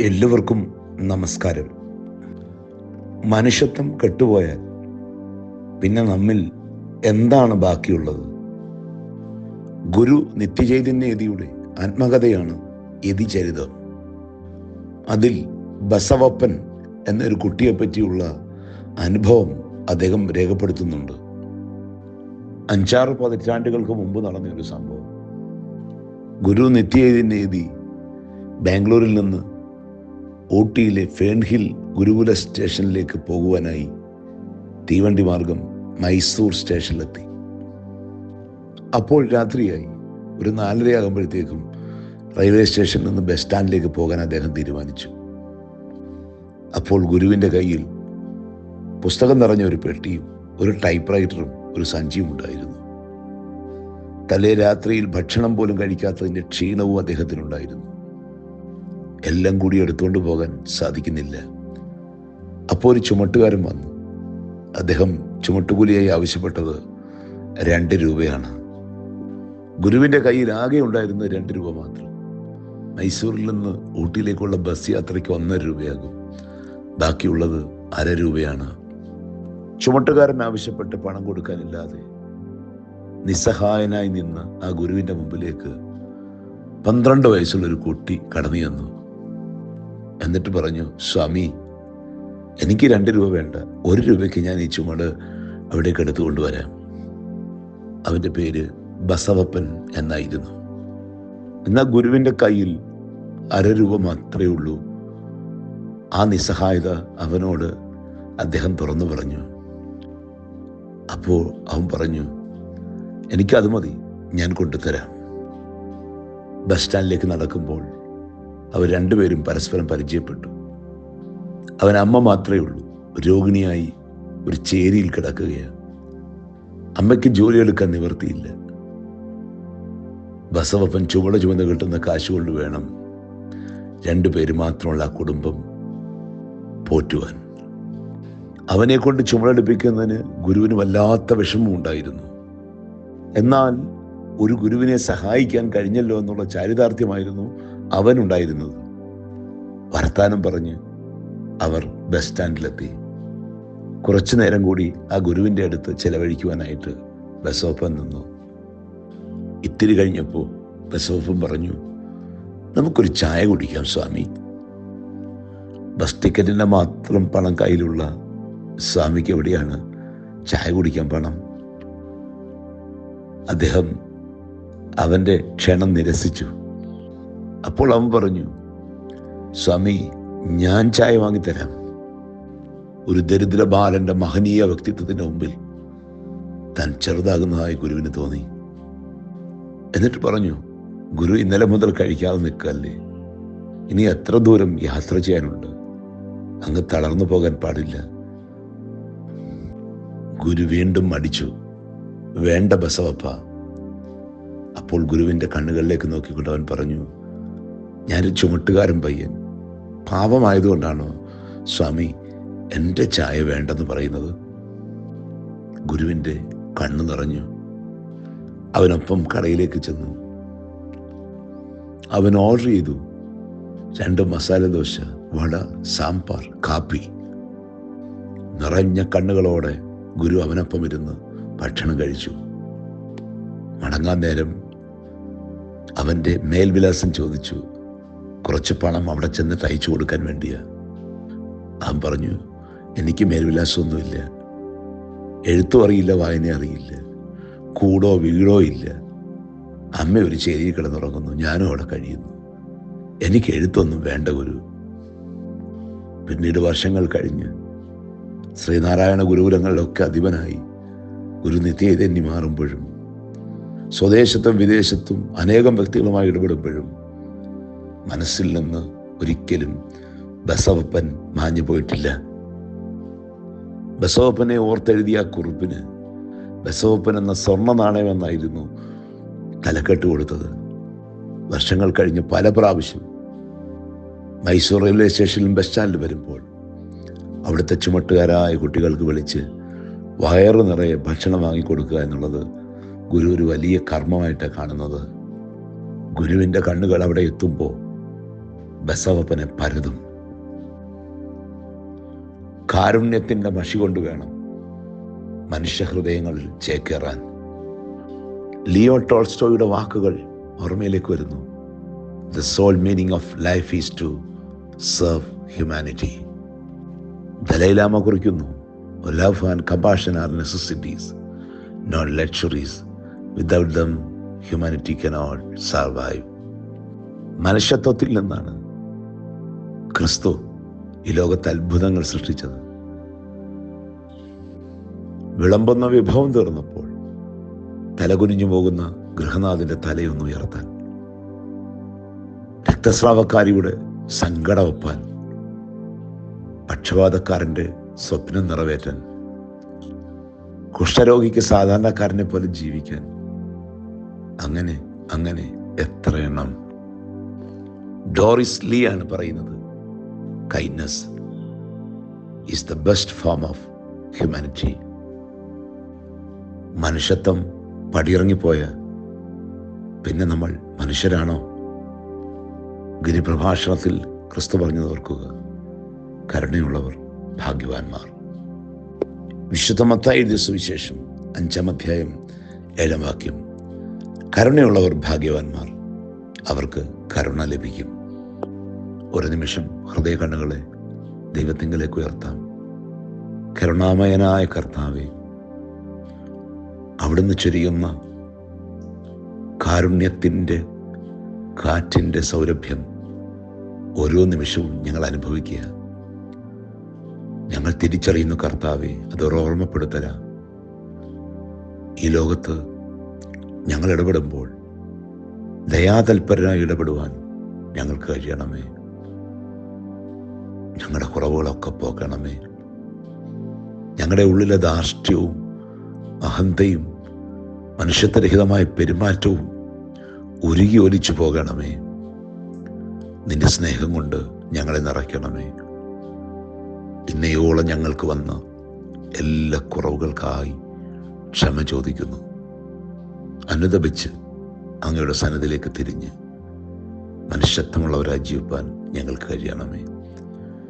എല്ലാവർക്കും നമസ്കാരം. മനുഷ്യത്വം കെട്ടുപോയാൽ പിന്നെ നമ്മിൽ എന്താണ് ബാക്കിയുള്ളത്? ഗുരു നിത്യചൈതന്യതിയുടെ ആത്മകഥയാണ് യതിചരിതം അതിൽ ബസവപ്പൻ എന്നൊരു കുട്ടിയെ പറ്റിയുള്ള അനുഭവം അദ്ദേഹം രേഖപ്പെടുത്തുന്നുണ്ട്. അഞ്ചാറ് പതിറ്റാണ്ടുകൾക്ക് മുമ്പ് നടന്ന ഒരു സംഭവം. ഗുരു നിത്യചൈതന്യതി ബാംഗ്ലൂരിൽ നിന്ന് ഊട്ടിയിലെ ഫേൺഹിൽ ഗുരുകുല സ്റ്റേഷനിലേക്ക് പോകുവാനായി തീവണ്ടി മാർഗം മൈസൂർ സ്റ്റേഷനിലെത്തി. അപ്പോൾ രാത്രിയായി. ഒരു നാലരയാകുമ്പോഴത്തേക്കും റെയിൽവേ സ്റ്റേഷനിൽ നിന്ന് ബസ് സ്റ്റാൻഡിലേക്ക് പോകാൻ അദ്ദേഹം തീരുമാനിച്ചു. അപ്പോൾ ഗുരുവിന്റെ കയ്യിൽ പുസ്തകം നിറഞ്ഞ ഒരു പെട്ടിയും ഒരു ടൈപ്പ് റൈറ്ററും ഒരു സഞ്ചിയും ഉണ്ടായിരുന്നു. തലേ രാത്രിയിൽ ഭക്ഷണം പോലും കഴിക്കാത്തതിന്റെ ക്ഷീണവും അദ്ദേഹത്തിനുണ്ടായിരുന്നു. എല്ലാം കൂടി എടുത്തുകൊണ്ട് പോകാൻ സാധിക്കുന്നില്ല. അപ്പോൾ ഒരു ചുമട്ടുകാരൻ വന്നു. അദ്ദേഹം ചുമട്ടുകൂലിയായി ആവശ്യപ്പെട്ടത് രണ്ട് രൂപയാണ്. ഗുരുവിന്റെ കയ്യിൽ ആകെ ഉണ്ടായിരുന്നത് രണ്ട് രൂപ മാത്രം. മൈസൂരിൽ നിന്ന് ഊട്ടിയിലേക്കുള്ള ബസ് യാത്രയ്ക്ക് ഒന്നര രൂപയാകും. ബാക്കിയുള്ളത് അര രൂപയാണ്. ചുമട്ടുകാരൻ ആവശ്യപ്പെട്ട് പണം കൊടുക്കാനില്ലാതെ നിസ്സഹായനായി നിന്ന് ആ ഗുരുവിന്റെ മുമ്പിലേക്ക് പന്ത്രണ്ട് വയസ്സുള്ള ഒരു കുട്ടി കടന്നു ചെന്നു. എന്നിട്ട് പറഞ്ഞു സ്വാമി എനിക്ക് രണ്ട് രൂപ വേണ്ട. ഒരു രൂപയ്ക്ക് ഞാൻ ഈ ചുമട് അവിടേക്ക് എടുത്തു കൊണ്ടുവരാം. അവന്റെ പേര് ബസവപ്പൻ എന്നായിരുന്നു. എന്നാൽ ഗുരുവിന്റെ കയ്യിൽ അര രൂപ മാത്രമേ ഉള്ളൂ. ആ നിസ്സഹായത അവനോട് അദ്ദേഹം തുറന്നു പറഞ്ഞു. അപ്പോൾ അവൻ പറഞ്ഞു എനിക്കത് മതി ഞാൻ കൊണ്ടുതരാം ബസ് സ്റ്റാൻഡിലേക്ക് നടക്കുമ്പോൾ അവർ രണ്ടുപേരും പരസ്പരം പരിചയപ്പെട്ടു. അവൻ അമ്മ മാത്രമേ ഉള്ളൂ. രോഗിണിയായി ഒരു ചേരിയിൽ കിടക്കുകയാണ്. അമ്മയ്ക്ക് ജോലിയെടുക്കാൻ നിവർത്തിയില്ല ബസവപ്പൻ ചുവട ചുമന്ന് കിട്ടുന്ന കാശുകൊണ്ട് വേണം രണ്ടുപേര് മാത്രമുള്ള ആ കുടുംബം പോറ്റുവാൻ. അവനെ കൊണ്ട് ചുമടെടുപ്പിക്കുന്നതിന് ഗുരുവിന് വല്ലാത്ത വിഷമം ഉണ്ടായിരുന്നു. എന്നാൽ ഒരു ഗുരുവിനെ സഹായിക്കാൻ കഴിഞ്ഞല്ലോ എന്നുള്ള ചാരിതാർത്ഥ്യമായിരുന്നു അവനുണ്ടായിരുന്നത്. വർത്താനം പറഞ്ഞ് അവർ ബസ് സ്റ്റാൻഡിലെത്തി. കുറച്ചു നേരം കൂടി ആ ഗുരുവിന്റെ അടുത്ത് ചെലവഴിക്കുവാനായിട്ട് ബസോപ്പൻ നിന്നു. ഇത്തിരി കഴിഞ്ഞപ്പോൾ ബസോപ്പൻ പറഞ്ഞു നമുക്കൊരു ചായ കുടിക്കാം സ്വാമി. ബസ് ടിക്കറ്റിന്റെ മാത്രം പണം കയ്യിലുള്ള സ്വാമിക്ക് എവിടെയാണ് ചായ കുടിക്കാൻ പണം? അദ്ദേഹം അവന്റെ ക്ഷണം നിരസിച്ചു. അപ്പോൾ അവൻ പറഞ്ഞു സ്വാമി ഞാൻ ചായ വാങ്ങിത്തരാം. ഒരു ദരിദ്ര ബാലന്റെ മഹനീയ വ്യക്തിത്വത്തിന്റെ മുമ്പിൽ താൻ ചെറുതാകുന്നതായി ഗുരുവിന് തോന്നി. എന്നിട്ട് പറഞ്ഞു ഗുരു ഇന്നലെ മുതൽ കഴിക്കാതെ നിൽക്കല്ലേ? ഇനി എത്ര ദൂരം യാത്ര ചെയ്യാനുണ്ട്? അങ്ങ് തളർന്നു പോകാൻ പാടില്ല. ഗുരു വീണ്ടും മടിച്ചു വേണ്ട ബസവപ്പ. അപ്പോൾ ഗുരുവിന്റെ കണ്ണുകളിലേക്ക് നോക്കിക്കൊണ്ട് അവൻ പറഞ്ഞു ഞാനൊരു ചുമട്ടുകാരൻ പയ്യൻ. പാപമായതുകൊണ്ടാണോ സ്വാമി എന്റെ ചായ വേണ്ടെന്ന് പറയുന്നത്? ഗുരുവിന്റെ കണ്ണു നിറഞ്ഞു. അവനൊപ്പം കടയിലേക്ക് ചെന്നു. അവൻ ഓർഡർ ചെയ്തു. രണ്ട് മസാല ദോശ വട സാമ്പാർ കാപ്പി. നിറഞ്ഞ കണ്ണുകളോടെ ഗുരു അവനൊപ്പം ഇരുന്ന് ഭക്ഷണം കഴിച്ചു. മടങ്ങാൻ നേരം അവന്റെ മേൽവിലാസം ചോദിച്ചു. കുറച്ച് പണം അവിടെ ചെന്ന് തയ്ച്ചു കൊടുക്കാൻ വേണ്ടിയാ. അവൻ പറഞ്ഞു എനിക്ക് മേൽവിലാസമൊന്നുമില്ല. എഴുത്തും അറിയില്ല വായന അറിയില്ല. കൂടോ വീടോ ഇല്ല. അമ്മ ഒരു ചേരിയിൽ കിടന്നുറങ്ങുന്നു. ഞാനും അവിടെ കഴിയുന്നു. എനിക്ക് എഴുത്തൊന്നും വേണ്ട ഗുരു. പിന്നീട് വർഷങ്ങൾ കഴിഞ്ഞ്. ശ്രീനാരായണ ഗുരുകുലങ്ങളിലൊക്കെ അധിപനായി. ഗുരു നിത്യചൈതന്യം മാറുമ്പോഴും സ്വദേശത്തും വിദേശത്തും അനേകം വ്യക്തികളുമായി ഇടപെടുമ്പോഴും മനസ്സിൽ നിന്ന് ഒരിക്കലും ബസവപ്പൻ മാഞ്ഞു പോയിട്ടില്ല. ബസവപ്പനെ ഓർത്തെഴുതിയ കുറിപ്പിന് ബസവപ്പൻ എന്ന സ്വർണ നാണയമെന്നായിരുന്നു തലക്കെട്ട് കൊടുത്തത്. വർഷങ്ങൾ കഴിഞ്ഞ് പല പ്രാവശ്യം മൈസൂർ റെയിൽവേ സ്റ്റേഷനിലും ബസ് സ്റ്റാൻഡിൽ വരുമ്പോൾ അവിടുത്തെ ചുമട്ടുകാരായ കുട്ടികൾക്ക് വിളിച്ച് വയറ് നിറയെ ഭക്ഷണം വാങ്ങിക്കൊടുക്കുക എന്നുള്ളത് ഗുരു ഒരു വലിയ കർമ്മമായിട്ടാണ് കാണുന്നത്. ഗുരുവിന്റെ കണ്ണുകൾ അവിടെ എത്തുമ്പോൾ ബസവപ്പനെ പരതും. കാരുണ്യത്തിന്റെ മഷി കൊണ്ട് വേണം മനുഷ്യഹൃദയങ്ങളിൽ ചേക്കേറാൻ. ലിയോ ടോൾസ്റ്റോയുടെ വാക്കുകൾ ഓർമ്മയിലേക്ക് വരുന്നു. The sole meaning of life is to serve humanity Dalai Lama കുറിക്കുന്നു love and compassion are necessities not luxuries without them humanity cannot survive മനുഷ്യത്വത്തിൽ നിന്നാണ് ക്രിസ്തു ഈ ലോകത്ത് അത്ഭുതങ്ങൾ സൃഷ്ടിച്ചത്. വിളമ്പുന്ന വിഭവം തീർന്നപ്പോൾ തലകുനിഞ്ഞു പോകുന്ന ഗൃഹനാഥന്റെ തലയൊന്ന് ഉയർത്താൻ രക്തസ്രാവക്കാരിയുടെ സങ്കടം ഒപ്പാൻ പക്ഷപാതക്കാരന്റെ സ്വപ്നം നിറവേറ്റാൻ കുഷ്ഠരോഗിക്ക് സാധാരണക്കാരനെ പോലെ ജീവിക്കാൻ. അങ്ങനെ അങ്ങനെ എത്ര എണ്ണം. ഡോറിസ് ലീ ആണ് പറയുന്നത്. Kindness is the best form of humanity. മനുഷ്യത്വം പടിയിറങ്ങിപ്പോയ പിന്നെ നമ്മൾ മനുഷ്യരാണോ? ഗിരിപ്രഭാഷണത്തിൽ ക്രിസ്തു പറഞ്ഞത് ഓർക്കുക. കരുണയുള്ളവർ ഭാഗ്യവാന്മാർ. വിശുദ്ധമത്തായി എഴുതിയ സുവിശേഷം അഞ്ചാം അധ്യായം ഏഴാം വാക്യം. കരുണയുള്ളവർ ഭാഗ്യവാന്മാർ. അവർക്ക് കരുണ ലഭിക്കും. ഒരു നിമിഷം ഹൃദയ കണ്ണുകളെ ദൈവത്തിങ്കിലേക്ക് ഉയർത്താം. കരുണാമയനായ കർത്താവെ അവിടുന്ന് ചൊരിയുന്ന കാരുണ്യത്തിന്റെ കാറ്റിന്റെ സൗരഭ്യം ഓരോ നിമിഷവും ഞങ്ങൾ അനുഭവിക്കുക. ഞങ്ങൾ തിരിച്ചറിയുന്നു കർത്താവെ അതൊരു ഓർമ്മപ്പെടുത്തല. ഈ ലോകത്ത് ഞങ്ങൾ ഇടപെടുമ്പോൾ ദയാതൽപരനായി ഇടപെടുവാൻ ഞങ്ങൾക്ക് കഴിയണമേ. ഞങ്ങളുടെ കുറവുകളൊക്കെ പോക്കണമേ. ഞങ്ങളുടെ ഉള്ളിലെ ധാർഷ്ട്യവും അഹന്തയും മനുഷ്യത്വരഹിതമായ പെരുമാറ്റവും ഉരുകി ഒലിച്ചു പോകണമേ. നിന്റെ സ്നേഹം കൊണ്ട് ഞങ്ങളെ നിറയ്ക്കണമേ. ഇന്നയോളം ഞങ്ങൾക്ക് വന്ന എല്ലാ കുറവുകൾക്കായി ക്ഷമ ചോദിക്കുന്നു. അനുദപിച്ച് അങ്ങയുടെ സന്നദ്ധയിലേക്ക് തിരിഞ്ഞ് മനുഷ്യത്വമുള്ളവരായി ജീവിപ്പാൻ ഞങ്ങൾക്ക് കഴിയണമേ.